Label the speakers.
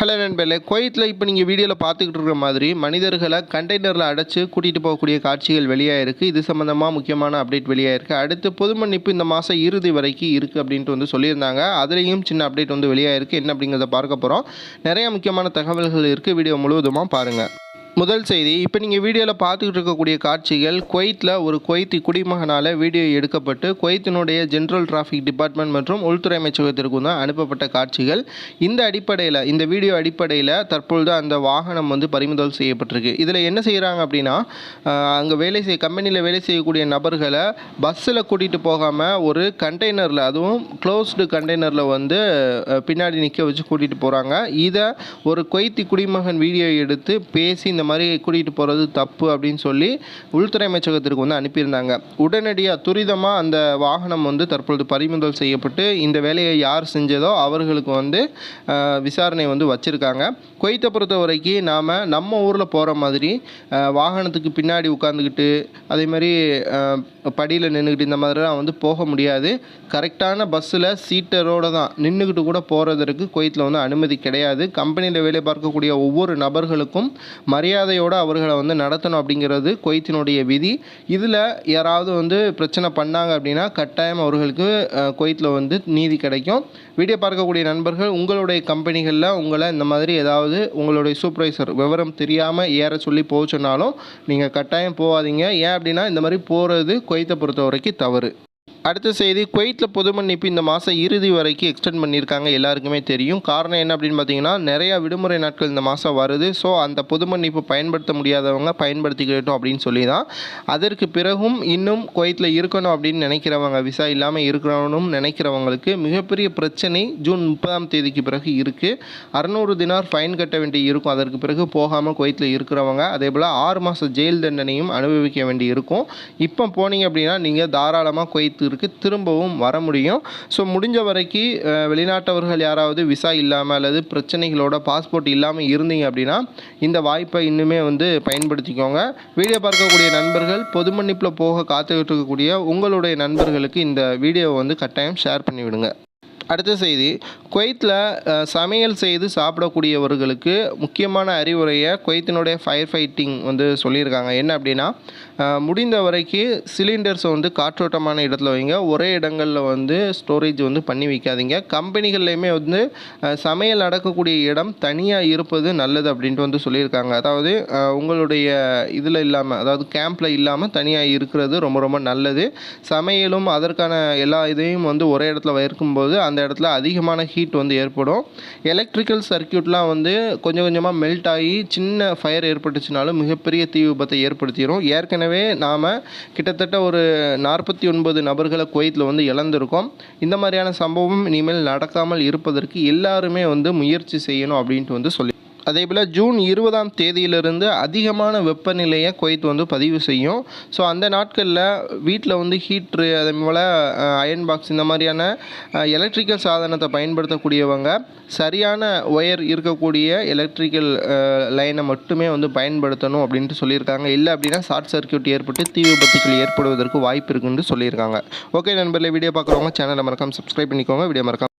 Speaker 1: Hello நண்பர்களே குவைத்தில் இப்போ நீங்கள் வீடியோவில் பார்த்துக்கிட்டு இருக்கிற மாதிரி மனிதர்களை கண்டெய்னரில் அடைச்சி கூட்டிகிட்டு போகக்கூடிய காட்சிகள் வெளியாகிருக்கு இது சம்மந்தமாக முக்கியமான அப்டேட் வெளியாகிருக்கு அடுத்து பொது மன்னிப்பு இந்த மாதம் இறுதி வரைக்கும் இருக்குது அப்படின்ட்டு வந்து சொல்லியிருந்தாங்க. அதுலேயும் சின்ன அப்டேட் வந்து வெளியாகிருக்கு என்ன அப்படிங்கிறத பார்க்க போகிறோம் நிறைய முக்கியமான தகவல்கள் இருக்குது வீடியோ முழுவதுமாக பாருங்கள் முதல் செய்தி இப்போ நீங்கள் வீடியோவில் பார்த்துக்கிட்டு இருக்கக்கூடிய காட்சிகள் குவைத்தில் ஒரு குவைத்தி குடிமகனால் வீடியோ எடுக்கப்பட்டு குவைத்தினுடைய ஜென்ரல் டிராஃபிக் டிபார்ட்மெண்ட் மற்றும் உள்துறை அமைச்சகத்திற்கும் தான் அனுப்பப்பட்ட காட்சிகள். இந்த அடிப்படையில் இந்த வீடியோ அடிப்படையில் தற்பொழுது அந்த வாகனம் வந்து பறிமுதல் செய்யப்பட்டிருக்கு. இதில் என்ன செய்கிறாங்க அப்படின்னா அங்கே வேலை செய்ய கம்பெனியில் வேலை செய்யக்கூடிய நபர்களை பஸ்ஸில் கூட்டிகிட்டு போகாமல் ஒரு கண்டெய்னரில் அதுவும் க்ளோஸ்டு கண்டெய்னரில் வந்து பின்னாடி நிற்க வச்சு கூட்டிகிட்டு போகிறாங்க இதை ஒரு குவைத்தி குடிமகன் வீடியோ எடுத்து பேசி இந்த மாதிரி கூட்டிகிட்டு போகிறது தப்பு அப்படின்னு சொல்லி உள்துறை அமைச்சகத்திற்கு வந்து அனுப்பியிருந்தாங்க. உடனடியாக துரிதமாக அந்த வாகனம் வந்து தற்பொழுது பறிமுதல் செய்யப்பட்டு இந்த வேலையை யார் செஞ்சதோ அவர்களுக்கு வந்து விசாரணை வந்து வச்சுருக்காங்க. கொய்த்தை பொறுத்த வரைக்கும் நாம் நம்ம ஊரில் போகிற மாதிரி வாகனத்துக்கு பின்னாடி உட்காந்துக்கிட்டு அதே மாதிரி படியில் நின்றுக்கிட்டு இந்த மாதிரிலாம் வந்து போக முடியாது. கரெக்டான பஸ்ஸில் சீட்டரோடு தான் நின்றுக்கிட்டு கூட போகிறதற்கு கொய்த்தில் வந்து அனுமதி கிடையாது. கம்பெனியில் வேலை பார்க்கக்கூடிய ஒவ்வொரு நபர்களுக்கும் மரியாதையோடு அவர்களை வந்து நடத்தணும் அப்படிங்கிறது கொய்த்தினுடைய விதி. இதில் யாராவது வந்து பிரச்சனை பண்ணாங்க அப்படின்னா கட்டாயம் அவர்களுக்கு கொய்த்தில் வந்து நீதி கிடைக்கும். வீடியோ பார்க்கக்கூடிய நண்பர்கள் உங்களுடைய கம்பெனிகளில் உங்களை இந்த மாதிரி ஏதாவது உங்களுடைய சூப்பர்வைசர் விவரம் தெரியாமல் ஏற சொல்லி போக சொன்னாலும் நீங்கள் கட்டாயம் போகாதீங்க. ஏன் அப்படின்னா இந்த மாதிரி போகிறது கொய்த்தை பொறுத்த வரைக்கும் தவறு. அடுத்த செய்தி குவைத்தில் பொது மன்னிப்பு இந்த மாதம் இறுதி வரைக்கும் எக்ஸ்டெண்ட் பண்ணியிருக்காங்க எல்லாருக்குமே தெரியும். காரணம் என்ன அப்படின்னு பார்த்தீங்கன்னா நிறையா விடுமுறை நாட்கள் இந்த மாதம் வருது. ஸோ அந்த பொது மன்னிப்பு பயன்படுத்த முடியாதவங்க பயன்படுத்திக்கிட்டோம் அப்படின்னு சொல்லி தான் அதற்கு பிறகும் இன்னும் குவைத்தில் இருக்கணும் அப்படின்னு நினைக்கிறவங்க விசா இல்லாமல் இருக்கணும்னு நினைக்கிறவங்களுக்கு மிகப்பெரிய பிரச்சனை ஜூன் முப்பதாம் தேதிக்கு பிறகு இருக்குது அறநூறு தினார் ஃபைன் கட்ட வேண்டி இருக்கும். அதற்கு பிறகு போகாமல் குவைத்தில் இருக்கிறவங்க அதே போல் ஆறு மாதம் ஜெயில் தண்டனையும் அனுபவிக்க வேண்டி இருக்கும். இப்போ போனீங்க அப்படின்னா நீங்கள் தாராளமாக குவைத்திற்கு திரும்பவும் வர முடியும். ஸோ முடிஞ்ச வரைக்கும் வெளிநாட்டவர்கள் யாராவது விசா இல்லாமல் அல்லது பிரச்சனைகளோட பாஸ்போர்ட் இல்லாமல் இருந்தீங்க அப்படின்னா இந்த வாய்ப்பை இன்னுமே வந்து பயன்படுத்திக்கோங்க. வீடியோ பார்க்கக்கூடிய நண்பர்கள் பொது மன்னிப்பில் போக காத்துக்கிட்டு இருக்கக்கூடிய உங்களுடைய நண்பர்களுக்கு இந்த வீடியோவை வந்து கட்டாயம் ஷேர் பண்ணிவிடுங்க. அடுத்த செய்தி. குவைத்தில் சமையல் செய்து சாப்பிடக்கூடியவர்களுக்கு முக்கியமான அறிவுரையை குவைத்தினுடைய ஃபயர் ஃபைட்டிங் வந்து சொல்லியிருக்காங்க. என்ன அப்படின்னா முடிந்த வரைக்கும் சிலிண்டர்ஸை வந்து காற்றோட்டமான இடத்துல வைங்க. ஒரே இடங்களில் வந்து ஸ்டோரேஜ் வந்து பண்ணி வைக்காதீங்க. கம்பெனிகள்லையுமே வந்து சமையல் நடக்கக்கூடிய இடம் தனியாக இருப்பது நல்லது அப்படின்ட்டு வந்து சொல்லியிருக்காங்க. அதாவது உங்களுடைய இதில் இல்லாமல் அதாவது கேம்பில் இல்லாமல் தனியாக இருக்கிறது ரொம்ப ரொம்ப நல்லது. சமையலும் அதற்கான எல்லா இதையும் வந்து ஒரே இடத்துல வைக்கும்போது அந்த இடத்துல அதிகமான ஹீட் வந்து ஏற்படும். எலக்ட்ரிக்கல் சர்க்கியூட்லாம் வந்து கொஞ்சம் கொஞ்சமாக மெல்ட் ஆகி சின்ன ஃபயர் ஏற்பட்டுச்சுனாலும் மிகப்பெரிய தீ விபத்தை ஏற்படுத்திடும் ஏற்கனவே நாம் கிட்டத்தட்ட ஒரு நாற்பத்தி ஒன்பது நபர்களை குவைத்தில் வந்து இழந்திருக்கோம். இந்த மாதிரியான சம்பவம் இனிமேல் நடக்காமல் இருப்பதற்கு எல்லாருமே வந்து முயற்சி செய்யணும் அப்படின்ட்டு வந்து சொல்லி அதே போல் ஜூன் இருபதாம் தேதியிலிருந்து அதிகமான வெப்பநிலையை குவைத் வந்து பதிவு செய்யும். ஸோ அந்த நாட்களில் வீட்டில் வந்து ஹீட்ரு அதே போல் அயன் பாக்ஸ் இந்த மாதிரியான எலக்ட்ரிக்கல் சாதனத்தை பயன்படுத்தக்கூடியவங்க சரியான ஒயர் இருக்கக்கூடிய எலக்ட்ரிக்கல் லைனை மட்டுமே வந்து பயன்படுத்தணும் அப்படின்ட்டு சொல்லியிருக்காங்க. இல்லை அப்படின்னா ஷார்ட் சர்க்யூட் ஏற்பட்டு தீ விபத்துக்கள் ஏற்படுவதற்கு வாய்ப்பு இருக்குன்னு சொல்லியிருக்காங்க. ஓகே நண்பர்களே வீடியோ பார்க்குறவங்க சேனலை மறக்காமல் சப்ஸ்கிரைப் பண்ணிக்கோங்க. வீடியோ மறக்காம